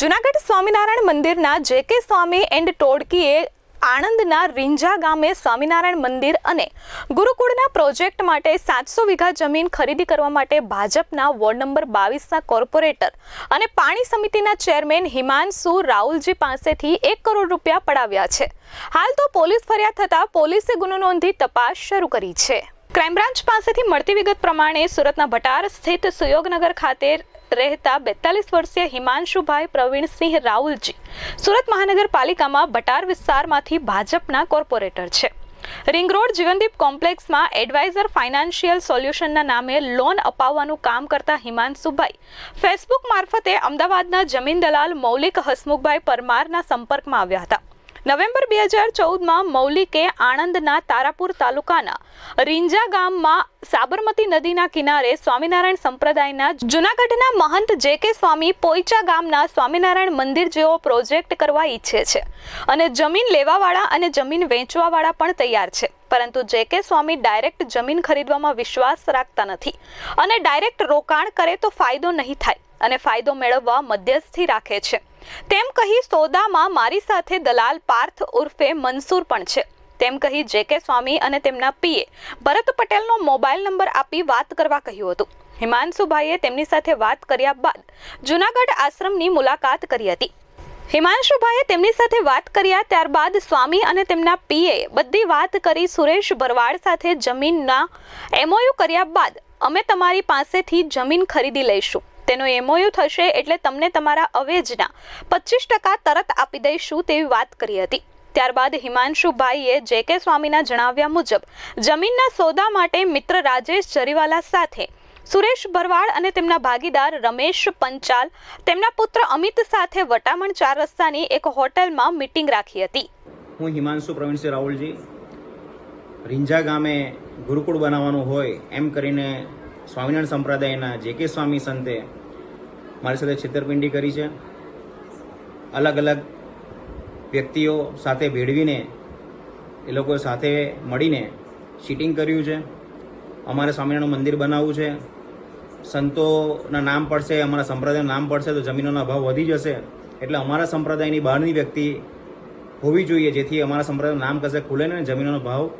જુનાગઢ સ્વામિનારાયણ મંદિરના જે કે સ્વામી એન્ડ ટોડકીએ આણંદના રીંજા ગામે સ્વામિનારાયણ મંદિર અને ગુરુકુળના પ્રોજેક્ટ માટે સાતસો વીઘા જમીન ખરીદી કરવા માટે ભાજપના વોર્ડ નંબર બાવીસના કોર્પોરેટર અને પાણી સમિતિના ચેરમેન હિમાંશુ રાહુલજી પાસેથી એક કરોડ રૂપિયા પડાવ્યા છે. હાલ તો પોલીસ ફરિયાદ થતાં પોલીસે ગુનો નોંધી તપાસ શરૂ કરી છે. ક્રાઇમ બ્રાન્ચ પાસેથી મળતી વિગત પ્રમાણે સુરતના ભટાર સ્થિત સુયોગનગર ખાતે રહેતા બેતાલીસ વર્ષીય હિમાંશુભાઈ પ્રવીણસિંહ રાહુલજી સુરત મહાનગરપાલિકામાં ભટાર વિસ્તારમાંથી ભાજપના કોર્પોરેટર છે. રિંગ રોડ જીવનદીપ કોમ્પ્લેક્સમાં એડવાઇઝર ફાઇનાન્શિયલ સોલ્યુશનના નામે લોન અપાવવાનું કામ કરતા હિમાંશુભાઈ ફેસબુક મારફતે અમદાવાદના જમીન દલાલ મૌલિક હસમુખભાઈ પરમારના સંપર્કમાં આવ્યા હતા. નવેમ્બર બે હજાર ચૌદમાં મૌલિકે આણંદના તારાપુર તાલુકાના રીંજા ગામમાં સાબરમતી નદીના કિનારે સ્વામિનારાયણ સંપ્રદાયના જૂનાગઢના મહંત જે કે સ્વામી પોઈચા ગામના સ્વામિનારાયણ મંદિર જેવો પ્રોજેક્ટ કરવા ઈચ્છે છે અને જમીન લેવાવાળા અને જમીન વેચવાવાળા પણ તૈયાર છે. પરંતુ જે કે સ્વામી ડાયરેક્ટ જમીન ખરીદવામાં વિશ્વાસ રાખતા નથી અને ડાયરેક્ટ રોકાણ કરે તો ફાયદો નહીં થાય. અને ફાયદો મેળવવા મધ્યસ્થી રાખે છે. તેમ કહી સોદામાં મારી સાથે દલાલ પાર્થ ઉર્ફે મનસૂર પણ છે. તેમ કહી જે કે સ્વામી અને તેમના પીએ ભરત પટેલનો મોબાઈલ નંબર આપી વાત કરવા કહ્યું હતું. હિમાંશુભાઈએ તેમની સાથે વાત કર્યા બાદ જુનાગઢ આશ્રમની મુલાકાત કરી હતી. હિમાંશુભાઈએ તેમની સાથે વાત કર્યા ત્યારબાદ સ્વામી અને તેમના પીએ બધી વાત કરી સુરેશ ભરવાડ સાથે જમીનના એમઓયુ કર્યા બાદ અમે તમારી પાસેથી જમીન ખરીદી લઈશું. તેનો એમઓયુ થશે એટલે તમને તમારા અવેજના પચીસ ટકા તરત આપી દઈશું તેવી વાત કરી હતી. ત્યારબાદ હિમાંશુભાઈએ જે કે સ્વામીના જણાવ્યા મુજબ જમીનના સોદા માટે મિત્ર રાજેશ જરીવાલા સાથે સુરેશ ભરવાડ અને તેમના ભાગીદાર રમેશ પંચાલ, તેમના પુત્ર અમિત સાથે વટામણ ચાર રસ્તાની એક હોટલમાં મીટિંગ રાખી હતી. હું હિમાંશુ પ્રવીણસિંહ રાહુલજી. રીંજા ગામે ગુરુકુળ બનાવવાનું હોય એમ કરીને સ્વામિનારાયણ સંપ્રદાયના જે કે સ્વામી સંતે મારી સાથે છેતરપિંડી કરી છે. અલગ અલગ વ્યક્તિઓ સાથે ભેળવીને, એ લોકો સાથે મળીને ચીટિંગ કર્યું છે. અમારે સ્વામિનારાયણનું મંદિર બનાવવું છે. સંતોના નામ પડશે, અમારા સંપ્રદાયનું નામ પડશે, તો જમીનોના ભાવ વધી જશે. એટલે અમારા સંપ્રદાયની બહારની વ્યક્તિ હોવી જોઈએ, જેથી અમારા સંપ્રદાયનું નામ કશે ખુલે ને જમીનોનો ભાવ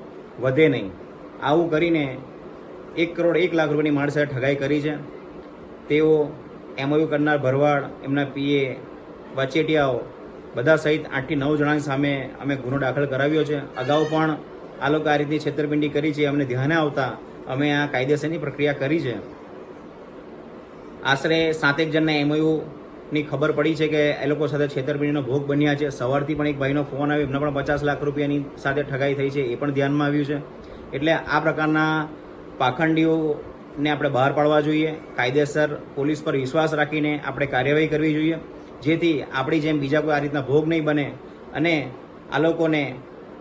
વધે નહીં. આવું કરીને એક કરોડ એક લાખ રૂપિયાની માણસે ઠગાઈ કરી છે. તેઓ એમઓયુ કરનાર ભરવાડ, એમના પીએ વચેટિયાઓ બધા સહિત આઠથી નવ જણાની સામે અમે ગુનો દાખલ કરાવ્યો છે. અગાઉ પણ આ લોકો આ રીતની છેતરપિંડી કરી છે. અમને ધ્યાને આવતા અમે આ કાયદેસરની પ્રક્રિયા કરી છે. આશરે સાતેક જણના એમઓયુની ખબર પડી છે કે એ લોકો સાથે છેતરપિંડીનો ભોગ બન્યા છે. સવારથી પણ એક ભાઈનો ફોન આવ્યો. એમને પણ પચાસ લાખ રૂપિયાની સાથે ઠગાઈ થઈ છે. એ પણ ધ્યાનમાં આવ્યું છે. એટલે આ પ્રકારના પાખંડીઓને આપણે બહાર પાડવા જોઈએ, કાયદેસર પોલીસ પર વિશ્વાસ રાખીને આપણે કાર્યવાહી કરવી જોઈએ, જેથી આપણી જેમ બીજા કોઈ આ રીતના ભોગ નહીં બને અને આ લોકોને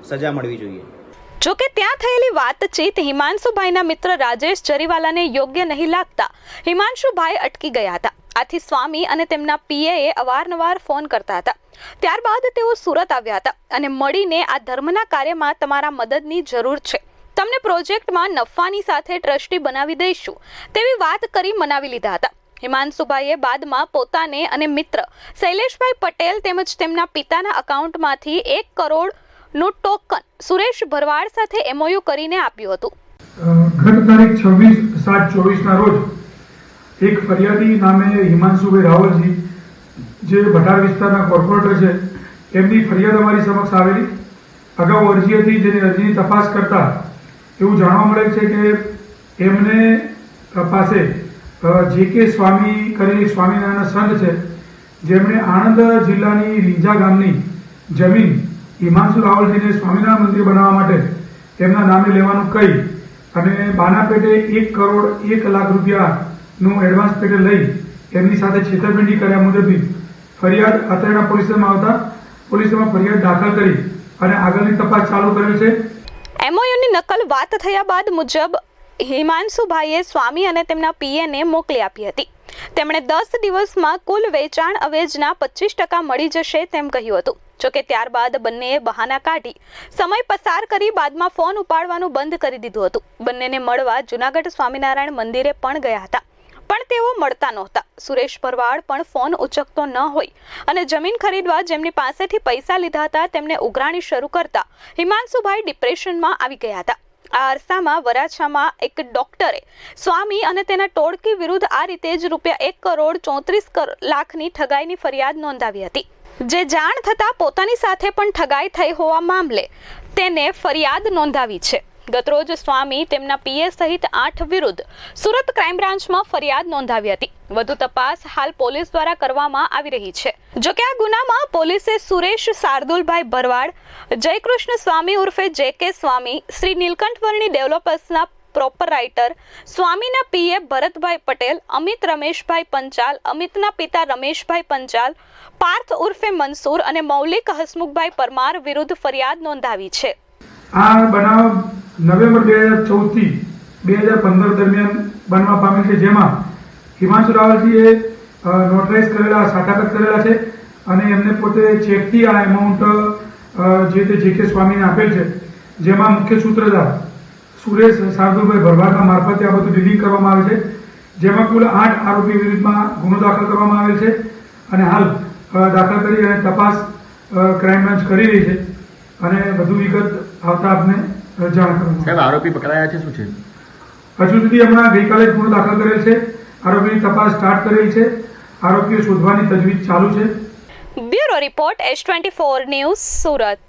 સજા મળવી જોઈએ. જો કે ત્યાં થયેલી વાતચીત હિમાંશુભાઈના મિત્ર રાજેશ જરીવાલાને યોગ્ય નહીં લાગતા. હિમાંશુભાઈ અટકી ગયા હતા. આથી સ્વામી અને તેમના પીએએ અવારનવાર ફોન કરતા હતા. ત્યારબાદ તેઓ સુરત આવ્યા હતા અને મળીને આ ધર્મના કાર્યમાં તમારા મદદની જરૂર છે. તમને પ્રોજેક્ટમાં નફાની સાથે ટ્રસ્ટી બનાવી દઈશું, તેવી વાત કરી મનાવી લીધા હતા. હિમાંશુભાઈએ બાદમાં પોતાને અને મિત્ર શૈલેષભાઈ પટેલ તેમજ તેમના પિતાના અકાઉન્ટમાંથી એક કરોડનું ટોકન સુરેશ ભરવાડ સાથે એમઓયુ કરીને આપ્યું હતું. ગત તારીખ છવ્વીસ સાત ચોવીસના રોજ એક ફરિયાદી નામે હિમાંશુભાઈ રાવલજી, જે ભટાર વિસ્તારના કોર્પોરેટર છે, એમની ફરિયાદ અમારી સમક્ષ આવેલી. અગાઉ અરજી હતી જેની અરજીની તપાસ કરતા એવું જાણવા મળે છે કે એમને પાસે જે કે સ્વામી કરીને સ્વામિનારાયણ સંઘ છે, જેમણે આણંદ જિલ્લાની રીંજા ગામની જમીન હિમાંશુ રાવલજીને સ્વામિનારાયણ મંદિર બનાવવા માટે એમના નામે લેવાનું કહી અને બાના પેટે એક કરોડ એક લાખ રૂપિયાનું એડવાન્સ પેટે લઈ એમની સાથે છેતરપિંડી કર્યા મુજબની ફરિયાદ અત્રેના પોલીસમાં આવતા, પોલીસમાં ફરિયાદ દાખલ કરી અને આગળની તપાસ ચાલુ કરેલ છે. એમઓયુની નકલ વાત થયા બાદ મુજબ હિમાંશુભાઈએ સ્વામી અને તેમના પીએને મોકલી આપી હતી. તેમણે દસ દિવસમાં કુલ વેચાણ અવેજના પચીસ ટકા મળી જશે તેમ કહ્યું હતું. જોકે ત્યારબાદ બંનેએ બહાના કાઢી સમય પસાર કરી બાદમાં ફોન ઉપાડવાનું બંધ કરી દીધું હતું. બંનેને મળવા જુનાગઢ સ્વામિનારાયણ મંદિરે પણ ગયા હતા. પણ તેઓ મળતા નહોતા. સુરેશ ભરવાડ પણ ફોન ઉચકતો ન હોય અને જમીન ખરીદવા જેમની પાસેથી પૈસા લીધા હતા, તેમને ઉઘરાણી શરૂ કરતા હિમાંશુભાઈ ડિપ્રેશનમાં આવી ગયા હતા. આ અરસામાં વરાછામાં એક ડોક્ટરે સ્વામી અને તેના ટોળકી વિરુદ્ધ આ રીતે જ રૂપિયા એક કરોડ ચોત્રીસ લાખની ઠગાઈની ફરિયાદ નોંધાવી હતી. જે જાણ થતાં પોતાની સાથે પણ ઠગાઈ થઈ હોવા મામલે તેને ફરિયાદ નોંધાવી છે. ગતરોજ સ્વામી તેમના પીએ સહિત આઠ વિરુદ્ધ સુરત ક્રાઇમ બ્રાન્ચમાં ફરિયાદ નોંધાવી હતી. વધુ તપાસ હાલ પોલીસ દ્વારા કરવામાં આવી રહી છે. જો કે આ ગુનામાં પોલીસે સુરેશ શાર્દુલભાઈ ભરવાડ, જયકૃષ્ણ સ્વામી ઉર્ફે જે કે સ્વામી, શ્રી નીલકંઠવર્ણી ડેવલપર્સના પ્રોપર રાઇટર, સ્વામીના પીએ ભરતભાઈ પટેલ, અમિત રમેશભાઈ પંચાલ, અમિતના પિતા રમેશભાઈ પંચાલ, પાર્થ ઉર્ફે મનસુર અને મૌલિક હસમુખભાઈ પરમાર વિરુદ્ધ ફરિયાદ નોંધાવી છે. આ બનાવ નવેમ્બર બે હજાર ચૌદથી બે હજાર પંદર દરમિયાન બનવા પામેલ છે. જેમાં હિમાંશુ રાવલજીએ નોટરાઇઝ કરેલા સાટાકત કરેલા છે અને એમને પોતે ચેકથી આ એમાઉન્ટ જે તે જે કે સ્વામીને આપેલ છે. જેમાં મુખ્ય સૂત્રધાર સુરેશ શાર્દુલભાઈ ભરવાડના મારફતે આ બધું ડીલિંગ કરવામાં આવે છે. જેમાં કુલ આઠ આરોપી વિરુદ્ધમાં ગુનો દાખલ કરવામાં આવેલ છે અને હાલ દાખલ કરી અને તપાસ ક્રાઇમ બ્રાન્ચ કરી રહી છે. અને વધુ વિગત આવતા આપને જાણ કરવામાં સાહેબ આરોપી પકડાયા છે શું છે? હજુ સુધી હમણાં ગઈકાલે ગુનો દાખલ કરેલ છે. આરોપીની તપાસ સ્ટાર્ટ કરેલ છે. આરોપીઓ શોધવાની તજવીજ ચાલુ છે. Bureau report S twenty four news Surat.